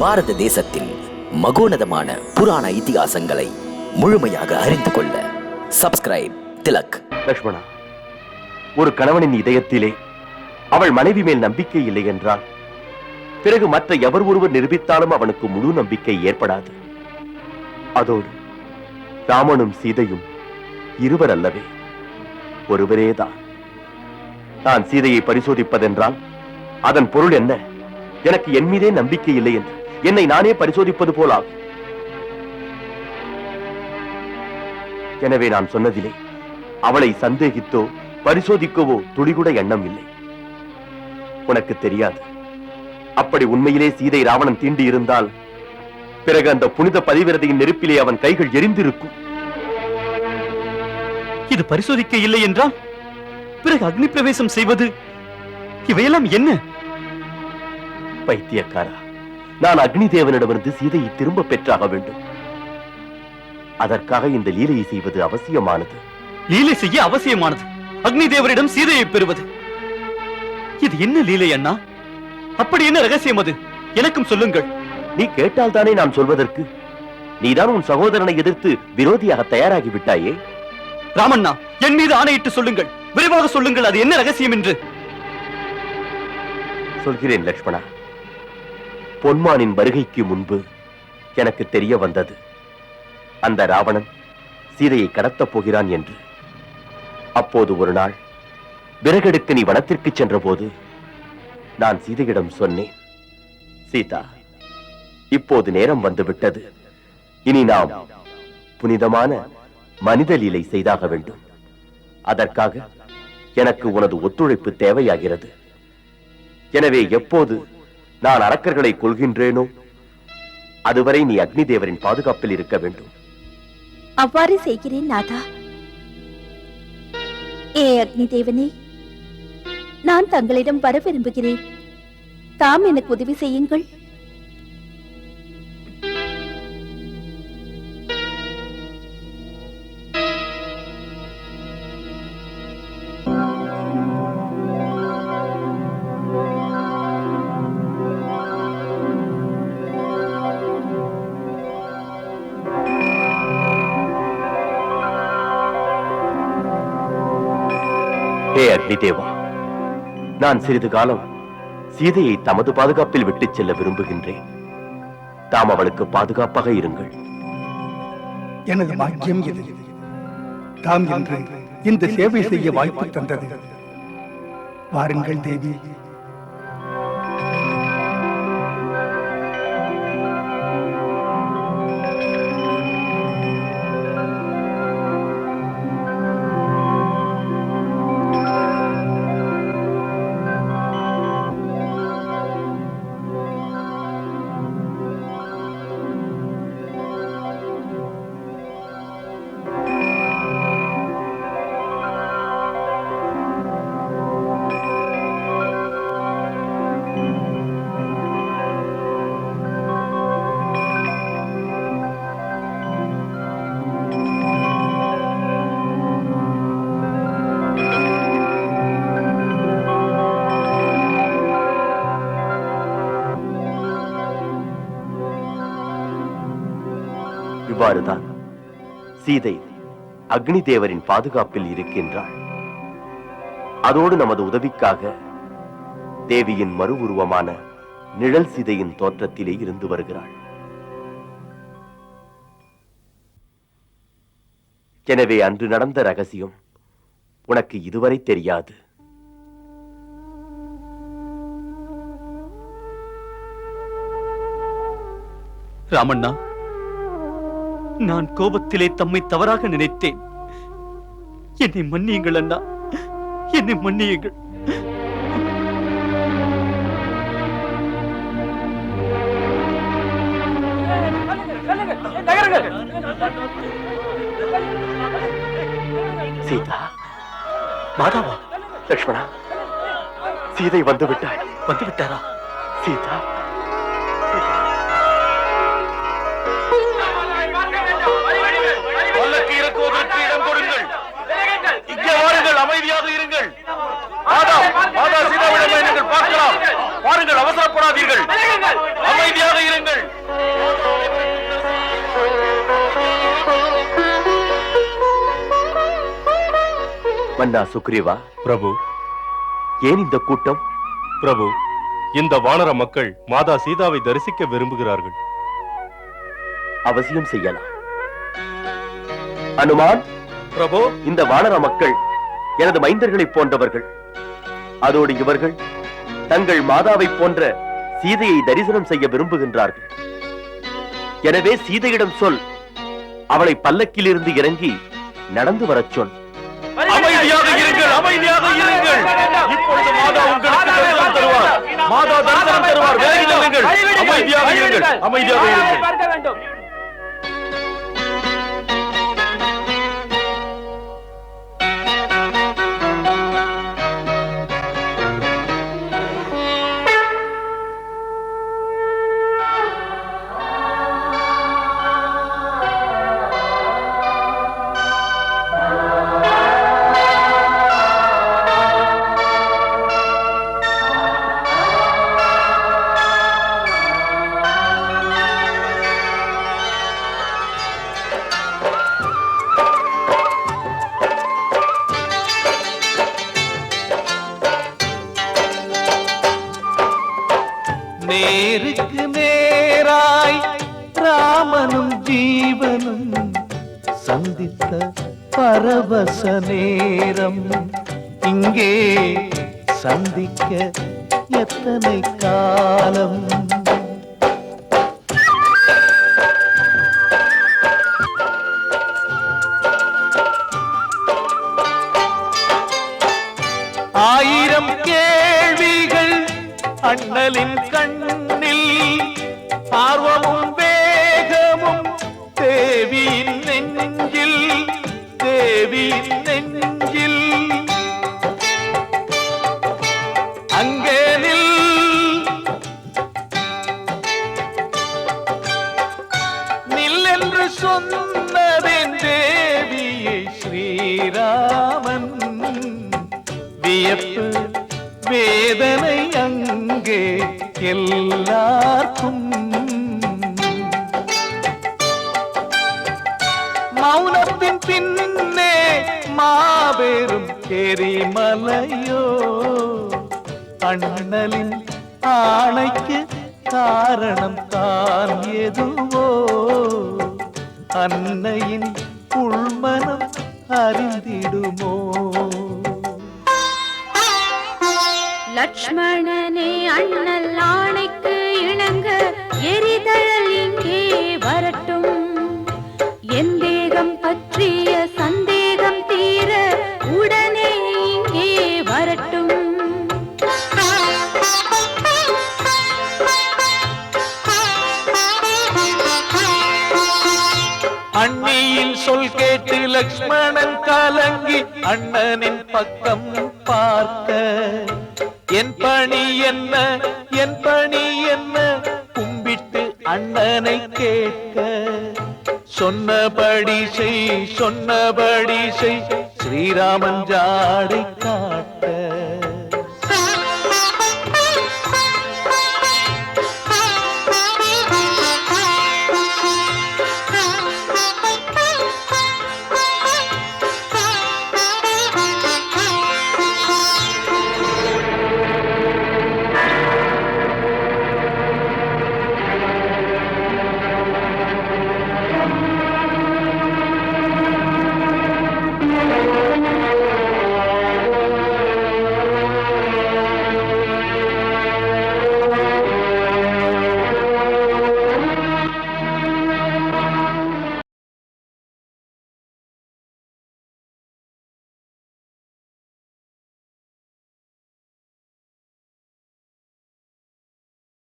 பாரத தேசத்தில் மகோனதமான புராண இதிகாசங்களை முழுமையாக அறிந்து கொள்ள சப்ஸ்கிரைப் திலக். லக்ஷ்மணா ஒரு கணவனின் இதயத்திலே அவள் மனைவி மேல் நம்பிக்கை இல்லை என்றால் பிறகு மற்ற எவர் ஒருவர் நிரூபித்தாலும் அவனுக்கு முழு நம்பிக்கை ஏற்படாது. அதோடு ராமனும் சீதையும் இருவர் அல்லவே ஒருவரேதான். நான் சீதையை பரிசோதிப்பதென்றால் அதன் பொருள் என்ன? எனக்கு என் மீதே நம்பிக்கை இல்லை என்று. என்னை நானே பரிசோதிப்பது போலாகும் எனவே நான் சொன்னதிலே அவளை சந்தேகித்தோ பரிசோதிக்கவோ துளிகூட எண்ணம் இல்லை. உனக்கு தெரியாது. அப்படி உண்மையிலே சீதை ராவணன் தீண்டி இருந்தால் பிறகு அந்த புனித பதிவிரதையின் நெருப்பிலே அவன் கைகள் எரிந்திருக்கும். இது பரிசோதிக்க இல்லை என்றால் பிறகு அக்னி பிரவேசம் செய்வது இவையெல்லாம் என்ன? பைத்தியக்காரா. நான் அக்னி தேவனிடமிருந்து சீதையை திரும்ப பெற்றாக வேண்டும். அதற்காக இந்த லீலையை செய்வது அவசியமானது. லீலை செய்ய அவசியமானது. அக்னி தேவரிடம் சீதையை பெறுவது. இது என்ன லீலை அண்ணா? அப்படி என்ன ரகசியம் அது? எனக்கும் சொல்லுங்கள். நீ கேட்டால் தானே நான் சொல்வதற்கு. நீதான் உன் சகோதரனை எதிர்த்து விரோதியாக தயாராகி விட்டாயே? ராமண்ணா என் மீது ஆணையிட்டு சொல்லுங்கள். விரைவாக சொல்லுங்கள் அது என்ன ரகசியம் என்று. சொல்கிறேன் லக்ஷ்மணா. பொன்மானின் வருகைக்கு முன்பு எனக்கு தெரிய வந்தது. அந்த ராவணன் சீதையை கடத்தப் போகிறான் என்று. அப்போது ஒரு நாள் விறகெடுக்க நீ வனத்திற்கு சென்றபோது நான் சீதையிடம் சொன்னேன் சீதா இப்போது நேரம் வந்துவிட்டது. இனி நாம் புனிதமான மனித லீலை செய்தாக வேண்டும். அதற்காக எனக்கு உனது ஒத்துழைப்பு தேவையாகிறது. எனவே எப்போது நான் அரக்கர்களை கொள்கின்றேனோ அதுவரை நீ அக்னி தேவரின் பாதுகாப்பில் இருக்க வேண்டும். அவ்வாறு செய்கிறேன் நாதா. ஏ அக்னி தேவனே நான் தங்களிடம் வர விரும்புகிறேன். தாம் எனக்கு உதவி செய்யுங்கள். ஹே தேவா நான் சிறிது காலம் சீதையை தமது பாதுகாப்பில் விட்டுச் செல்ல விரும்புகின்றேன். தாம் அவளுக்கு பாதுகாப்பாக இருங்கள். எனது பாக்கியம் இது. தாம் இன்று இந்த சேவை செய்ய வாய்ப்பு தந்தது. வாருங்கள் தேவி இவ்வாறுதான் சீதை அக்னி தேவரின் பாதுகாப்பில் இருக்கின்றாள். அதோடு நமது உதவிக்காக தேவியின் மறு உருவமான நிழல் சீதையின் தோற்றத்திலே இருந்து வருகிறாள். எனவே அன்று நடந்த ரகசியம் உனக்கு இதுவரை தெரியாது. ராமண்ணா நான் கோபத்திலே தம்மை தவறாக நினைத்தேன். என்னை மன்னியுங்கள் அண்ணா. என்னை மன்னியுங்கள். சீதா மாதாவா லக்ஷ்மணா சீதை வந்து விட்டாள். வந்து விட்டாரா? சீதா அமைதியாக இருங்கள். மாதா மாதா சீதாவிடமே நீங்கள் பார்க்கலாம். பாருங்கள் அவசரப்படாதீர்கள். அமைதியாக இருங்கள். மன்னா சுக்ரீவா பிரபு. ஏன் இந்த கூட்டம்? பிரபு இந்த வானர மக்கள் மாதா சீதாவை தரிசிக்க விரும்புகிறார்கள். அவசியம் செய்யலாம். அனுமான் பிரபு. இந்த வானர மக்கள் எனது மைந்தர்களை போன்றவர்கள். அதோடு இவர்கள் தங்கள் மாதாவை போன்ற சீதையை தரிசனம் செய்ய விரும்புகின்றார்கள். எனவே சீதையிடம் சொல் அவளை பல்லக்கில் இருந்து இறங்கி நடந்து வரச் சொல். அமைதியாக இருங்கள் அமைதியாக இருங்கள். இப்பொழுது மாதா உங்களுக்கு தரிசனம் தருவார். மாதா தரிசனம் தருவார். விலகி நில்லுங்கள். அமைதியாக இருங்கள். அமைதியாக இருங்கள். கிடைத்த பரவச நேரம் இங்கே சந்திக்க எத்தனை காலம்? ஆயிரம் கேள்விகள் அண்ணலின் கண்ணில் ஆர்வமும் தேவியின் நெஞ்சில். அங்கே நில். நில் என்று சொன்னதென் தேவியை ஸ்ரீராமன். வியப்பு வேதனை அங்கே எல்லாருக்கும். மௌனத்தின் பின்னே மாபெரும் எரிமலையோ? அண்ணலின் ஆணைக்கு காரணம் தான் எதுவோ? அன்னையின் உள்மனம் அறிந்திடுமோ? லக்ஷ்மணனே அண்ணல் ஆணை அண்ணியின் சொல் கேட்டு லக்ஷ்மணன் கலங்கி அண்ணனின் பக்கம் பார்க்க. என் பணி என்ன? என் பணி என்ன? கும்பிட்டு அண்ணனை கேட்க. சொன்னபடி செய் சொன்னபடி செய் ஸ்ரீராமன் ஜாடை காட்ட.